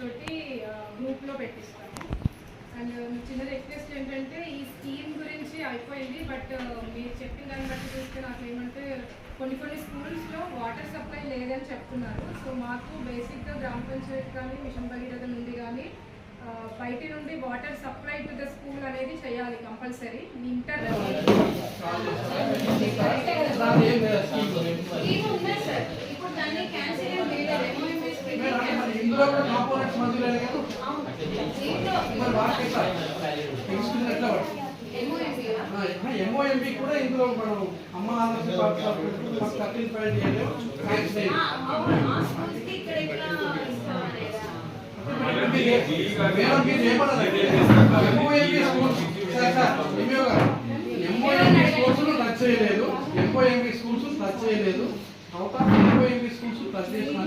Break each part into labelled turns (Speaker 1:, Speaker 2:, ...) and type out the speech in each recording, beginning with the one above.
Speaker 1: తోటి గ్రూప్లో పెట్టిస్తాము. అండ్ చిన్న రిక్వెస్ట్ ఏంటంటే ఈ స్కీమ్ గురించి అయిపోయింది బట్ మీరు చెప్పిన దాన్ని బట్టి చూస్తే నాకు ఏమంటే కొన్ని కొన్ని స్కూల్స్లో వాటర్ సప్లై లేదని చెప్తున్నారు. సో మాకు బేసిక్గా గ్రామ పంచాయత్ కానీ మిషన్ భగీరథ నుండి కానీ బయట నుండి water supply to the school అనేది చేయాలి కంపల్సరీ. ఇంటర్
Speaker 2: స్కీమ్ ఉన్నది సార్ ఇప్పుడు దాన్ని క్యాన్సిల్ ఏం చేయలేదు ఎంఓఎంఎస్
Speaker 3: ఇందులో కూడా కాంపోనెంట్స్ మందులు మరి ఎట్లా? ఎట్లా
Speaker 2: ఎంఓఎంపీ
Speaker 3: కూడా ఇందులో మనం అమ్మ ఆంధ్రప్రదేశ్ థర్టీన్ పాయింట్ చేయలేము
Speaker 2: schools
Speaker 3: ఎంఓఎంపీ schools sir ఎంఓఎంపీ schools touch చేయలేదు ఎంఓఎంపీ స్కూల్స్ టచ్ చేయలేదు. అవుతా ఎంఓఎంపీ స్కూల్స్ టచ్ చేసిన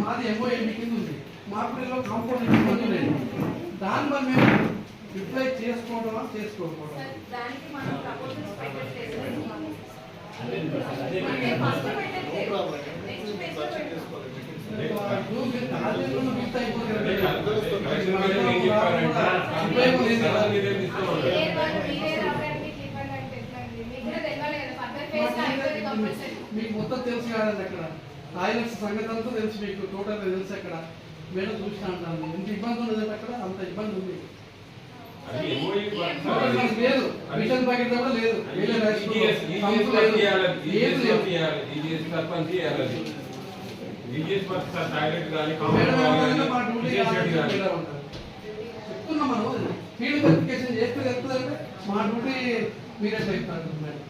Speaker 3: మాది ఎంఓఎంపీ కింద ఉంది? మార్పులో కాంపౌండ్ మందు లేదు. దాని మరి మేము రిప్లై చేసుకోవడమా చేసుకోకపోవడం
Speaker 1: మీకు
Speaker 3: మొత్తం తెలుసు కాదండి అక్కడ. టాయిలెట్స్ సంగతి అంతా తెలుసు మీకు. టోటల్ తెలుసు అక్కడ. మేడం చూసినా అంటాను ఎంత ఇబ్బంది ఉండదు అక్కడ? అంత ఇబ్బంది ఉంది. టోటల్ మనకి లేదు. మిషన్ ప్యాకెట్ కూడా లేదు. చెప్తున్నాం మనం. ఫీల్డ్ వెరిఫికేషన్ చేస్తే మీరే చెప్తారు మేడం.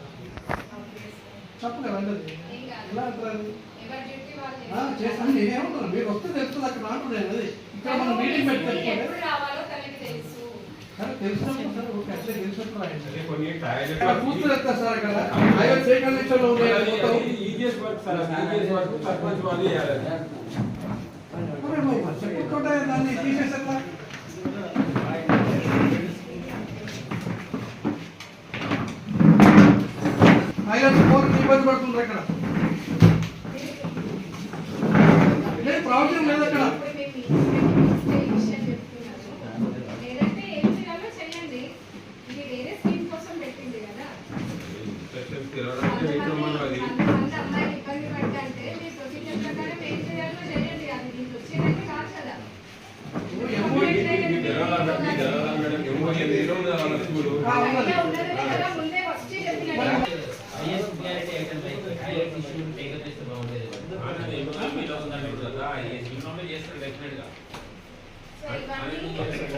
Speaker 1: ఏం కాదు
Speaker 3: ఎలా అంటారు చేస్తాను. నేనేమంటున్నాను? మీరు వస్తే తెలుస్తుంది అక్కడ అంటున్నాను అది. ఇక్కడ మనం మీటింగ్
Speaker 1: తనకి తెలుసు.
Speaker 3: సరే తెలిసినప్పుడు సరే ఓకే అట్లే తెలిసినప్పుడు రాయండి
Speaker 4: కొన్ని
Speaker 3: ఇక్కడ కూర్చొని ఎత్తా సార్ అక్కడ ఐవర్ సేకరణ లెక్చర్లో ఉన్నాయి మొత్తం
Speaker 4: EGS work sir EGS work sarpanch వాళ్ళు చేయాలి
Speaker 3: అరే బాబు, చెప్పుకుంటే దాన్ని తీసేసట్లా ఐలెట్స్ ఫోర్ ఇబ్బంది పడుతుంది అక్కడ లేదు ప్రాబ్లం లేదు అక్కడ
Speaker 1: ఇప్పుడు మేము ఈ విషయం చెప్తున్నాము. లేదంటే ఏం చేయాలో చెయ్యండి ఇది వేరే స్కీమ్ కోసం పెట్టింది కదా
Speaker 4: సెక్షన్స్ తిరగడానికి వెయిట్ అది
Speaker 1: అంతమంది అమ్మాయిలు ఇబ్బంది పడ్డంటే మీ ప్రొసీజర్ ప్రకారం ఏం చేయాలో చేయండి అది మీకు వచ్చేదంటే కాదు కదా
Speaker 4: ఇది జరగాలంటే జరగాలి మేడం ఏమో ఏదో ఉంది వాళ్ళ స్కూల్
Speaker 3: ఆ, ఉన్నది.
Speaker 1: ఐడియా ఉన్నదే కదా ముందే ఫస్ట్ చెప్పినట్టు
Speaker 5: IS clarity IS issue take up చేస్తే బాగుండేది
Speaker 2: సో ఇవన్నీ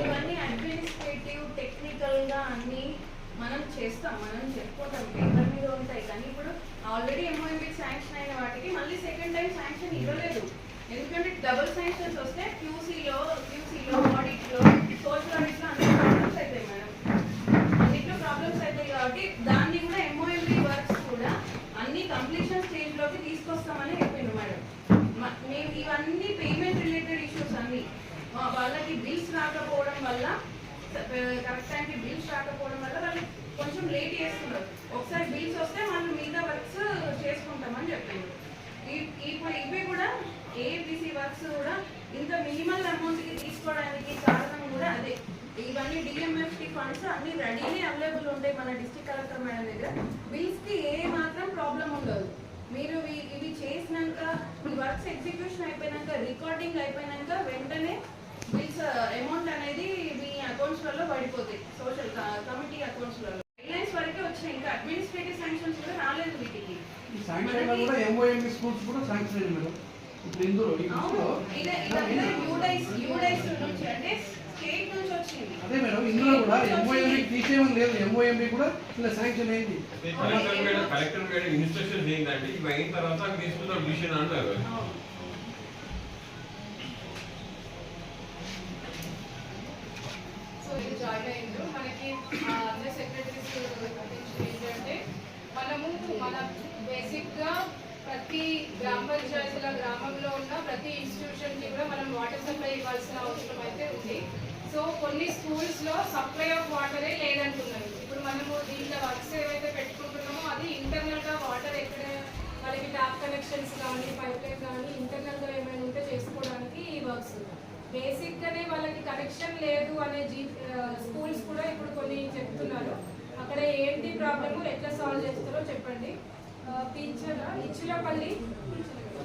Speaker 2: ఇవన్నీ అడ్మినిస్ట్రేటివ్ టెక్నికల్గా అన్ని మనం చేస్తాం మనం చెప్పుకుంటాం పేపర్ మీద ఉంటాయి కానీ ఇప్పుడు ఆల్రెడీ ఎంఓఎంబీ శాంక్షన్ అయిన వాటికి మళ్ళీ సెకండ్ టైం శాంక్షన్ ఇవ్వలేదు. ఎందుకంటే డబుల్ శాంక్షన్స్ వస్తే క్యూసీలో క్యూసీలో ఆడిట్లో సోషల్ ఆడిట్లో అన్ని ప్రాబ్లమ్స్ అవుతాయి మేడం అన్నిట్లో ప్రాబ్లమ్స్ అవుతాయి కాబట్టి దాన్ని కూడా ఎంఓఎంబీ వర్క్స్ కూడా అన్ని కంప్లీషన్ స్టేజ్లోకి తీసుకొస్తామని చెప్పిండు మేడం మ- మేము ఇవన్నీ పేమెంట్ రిలేటెడ్ ఇష్యూస్ అన్ని మా వాళ్ళకి బిల్స్ రాకపోవడం వల్ల కరెక్ట్ టైంకి బిల్స్ రాకపోవడం వల్ల వాళ్ళు కొంచెం లేట్ చేస్తున్నారు. ఒకసారి బిల్స్ వస్తే మనం మిగతా వర్క్స్ చేసుకుంటామని చెప్పారు. ఈ- ఇప్పుడు ఇవి కూడా ఏపీసీ వర్క్స్ కూడా ఇంత మినిమల్ అమౌంట్కి తీసుకోవడానికి కారణం కూడా అదే. ఇవన్నీ డిఎంఎఫ్టి ఫండ్స్ అన్ని రెడీనే అవైలబుల్ ఉంటాయి మన డిస్ట్రిక్ట్ కలెక్టర్ మేడం దగ్గర. బిల్స్కి ఏ మాత్రం ప్రాబ్లం ఉండదు. మీరు ఇవి- చేసి చేసినాక ఈ వర్క్స్ ఎగ్జిక్యూషన్ అయిపోయినాక రికార్డింగ్ అయిపోయినాక వెంటనే బిల్స్ అమౌంట్ అనేది మీ అకౌంట్స్లలో పడిపోతాయి. Social committee అకౌంట్స్లలో. గైడ్లైన్స్ వరకే వచ్చినాయి ఇంకా అడ్మినిస్ట్రేటివ్ శాంక్షన్స్ కూడా రాలేదు వీటికి.
Speaker 3: ఈ శాంక్షన్ కూడా ఎంఓఎంఈ స్కూల్స్ కూడా శాంక్షన్ అయింది మేడం. ఇప్పుడు ఇందులో ఈ
Speaker 2: అవును.
Speaker 3: బుక్స్లో
Speaker 2: ఇదే ఇదంతా యూడైస్ యూడైస్ నుంచి అంటే స్టేట్ నుంచి వచ్చింది.
Speaker 3: అదే మేడం ఇందులో కూడా లేదు. ఎంఓఎంఈ కూడా ఇలా శాంక్షన్ అయింది.
Speaker 4: కలెక్టర్ మేడం ఇవి అయిన తర్వాత తీసుకుంటాం అంటారు.
Speaker 1: సో ఇది జాయిన్ అయింది మనకి ఆ, అందరి సెక్రటరీస్ ఏంటంటే మనము మన బేసిక్గా ప్రతి గ్రామ పంచాయతీల గ్రామంలో ఉన్న ప్రతి ఇన్స్టిట్యూషన్కి కూడా మనం వాటర్ సప్లై ఇవ్వాల్సిన అవసరం అయితే ఉంది. సో కొన్ని స్కూల్స్లో సప్లై ఆఫ్ వాటరే లేదంటున్నాయి ఇప్పుడు మనము దీంట్లో వర్క్స్ ఏవైతే పెట్టుకుంటున్నామో అది ఇంటర్నల్గా వాటర్ ఎక్కడ మనకి ట్యాప్ కనెక్షన్స్ కానీ పైప్ లైన్ కానీ ఇంటర్నల్గా ఏమైనా ఉంటే చేసుకోవడానికి ఈ వర్క్స్ బేసిక్ గానే వాళ్ళకి కనెక్షన్ లేదు అనే జీ స్కూల్స్ కూడా ఇప్పుడు కొన్ని చెప్తున్నారు. అక్కడ ఏంటి ప్రాబ్లమ్ ఎట్లా సాల్వ్ చేస్తారో చెప్పండి. టీచర్? ఇచ్చులపల్లి?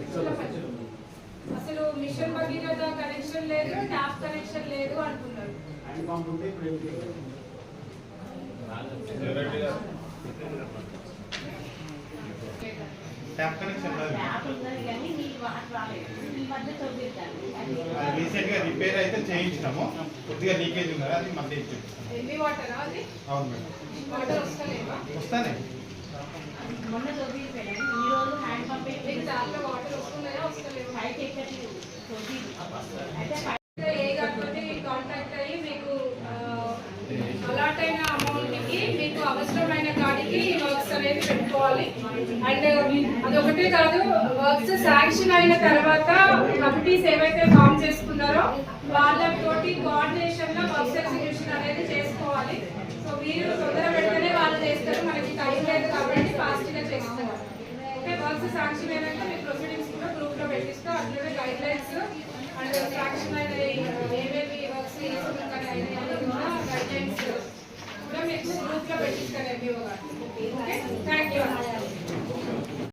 Speaker 1: ఇచ్చులపల్లి. అసలు మిషన్ భగీరథ కనెక్షన్ లేదు ట్యాప్ కనెక్షన్ లేదు అంటున్నారు.
Speaker 6: ట్యాప్ కనెక్షన్ రాదు. అది రీసెంట్గా రిపేర్ అయితే చేయించినాము. కొద్దిగా లీకేజ్ ఉన్నది. అది మళ్ళీ అవును మేడం. వస్తానే.
Speaker 2: మొన్న ఈ రోజు హ్యాండ్ పంప్
Speaker 1: వాటర్ వస్తున్నాయా
Speaker 2: ఎక్కట్లేదు. అయితే
Speaker 1: ఏ కాంటాక్ట్ అయ్యి మీకు అలాట్ అయిన అమౌంట్కి మీకు అవసరమైన కాడికి అనేది పెట్టుకోవాలి అండ్ అదొకటే కాదు వర్క్స్ శాంక్షన్ అయిన తర్వాత కమిటీస్ ఏవైతే ఫామ్ చేసుకున్నారో వాళ్ళతోటి కోఆర్డినేషన్లో వర్క్స్ ఎగ్జిక్యూషన్ అనేది చేసుకోవాలి. సో మీరు తొందర పెడితేనే వాళ్ళు చేస్తారు. మనకి టైం లేదు కాబట్టి ఫాస్ట్గా చేస్తారు. ఓకే వర్క్స్ శాంక్షన్ అయినాక మీ ప్రొసీడింగ్స్ కూడా గ్రూప్లో పెట్టిస్తూ. అట్లనే గైడ్ లైన్స్ అండ్ శాంక్షన్ అయిన ఏమేమి వర్క్స్ అయినాయి కూడా గైడ్ లైన్స్ కూడా మీకు గ్రూప్లో పెట్టిస్తారు ఎంబీఓ గారు Thank you.